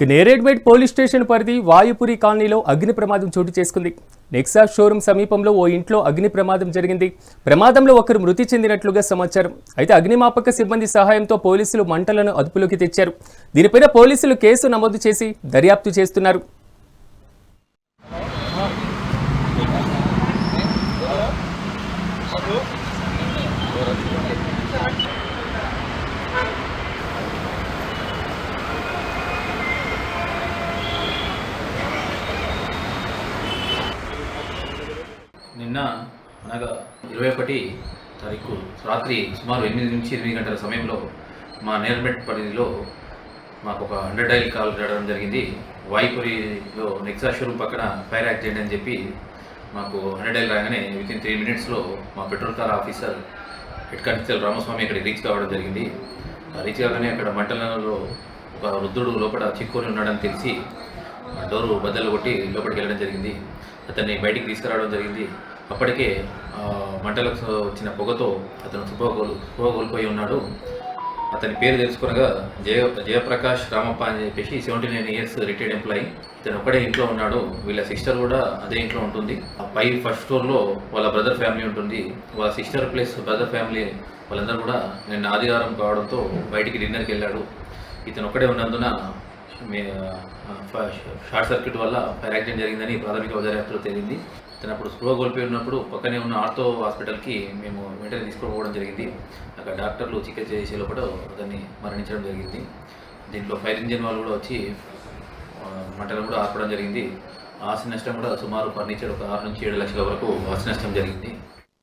ఇక police station పరిధి వాయుపురి కాలనీలో అగ్ని ప్రమాదం చోటు చేసుకుంది. నెక్సా షోరూం సమీపంలో ఓ ఇంట్లో అగ్ని ప్రమాదం జరిగింది. ప్రమాదంలో ఒకరు మృతి చెందినట్లుగా సమాచారం. అయితే అగ్నిమాపక సిబ్బంది సహాయంతో పోలీసులు మంటలను అదుపులోకి తెచ్చారు. దీనిపైన పోలీసులు కేసు నమోదు చేసి దర్యాప్తు చేస్తున్నారు. నిన్న అనగా ఇరవై ఒకటి తారీఖు రాత్రి సుమారు ఎనిమిది నుంచి ఎనిమిది గంటల సమయంలో మా నేర్మెట్ పరిధిలో మాకు ఒక హండ్రెడ్ డైల్ కాల్ రావడం జరిగింది. వాయిపురిలో నెక్సా షోరూమ్ పక్కన ఫైర్ యాక్సిడెంట్ అని చెప్పి మాకు హండ్రెడ్ డైల్ రాగానే విత్ ఇన్ త్రీ మినిట్స్లో మా patrol car officer head constable Ramaswamy ఇక్కడ రీచ్ కావడం జరిగింది. రీచ్ కాగానే అక్కడ మంటలలో ఒక వృద్ధుడు లోపల చిక్కుని ఉన్నాడని తెలిసి డోరు బద్దలు కొట్టి లోపలికి వెళ్ళడం జరిగింది. అతన్ని బయటికి తీసుకురావడం జరిగింది. అప్పటికే మంటలకు వచ్చిన పొగతో అతను సుఖ కోల్ ఉన్నాడు. అతని పేరు తెలుసుకునగా జయ జయప్రకాష్ రామప్ప అని చెప్పేసి seventy nine years retired employee ఇతను ఒక్కడే ఇంట్లో ఉన్నాడు. వీళ్ళ సిస్టర్ కూడా అదే ఇంట్లో ఉంటుంది. ఆ పై ఫస్ట్ ఫ్లోర్లో వాళ్ళ బ్రదర్ ఫ్యామిలీ ఉంటుంది. వాళ్ళ సిస్టర్ ప్లస్ బ్రదర్ ఫ్యామిలీ వాళ్ళందరూ కూడా నిన్న ఆదివారం కావడంతో బయటికి డిన్నర్కి వెళ్ళాడు. ఇతను ఒక్కడే ఉన్నందున మీ షార్ట్ సర్క్యూట్ వల్ల ఫైర్ యాక్సిడెంట్ జరిగిందని ప్రాథమిక దర్యాప్తులో తేలింది. తనప్పుడు అప్పుడు స్పృహ కోల్పోయి ఉన్నప్పుడు పక్కనే ఉన్న ఆర్థో హాస్పిటల్కి మేము వెంటనే తీసుకుపోవడం జరిగింది. అక్కడ డాక్టర్లు చికిత్స చేసే లోపల అతన్ని మరణించడం జరిగింది. దీంట్లో ఫైర్ ఇంజిన్ వాళ్ళు కూడా వచ్చి మంటలు మంటలను కూడా ఆర్పడం జరిగింది. ఆస్తి నష్టం కూడా సుమారు ఫర్నిచర్ ఒక ఆరు నుంచి ఏడు లక్షల వరకు ఆస్తి నష్టం జరిగింది.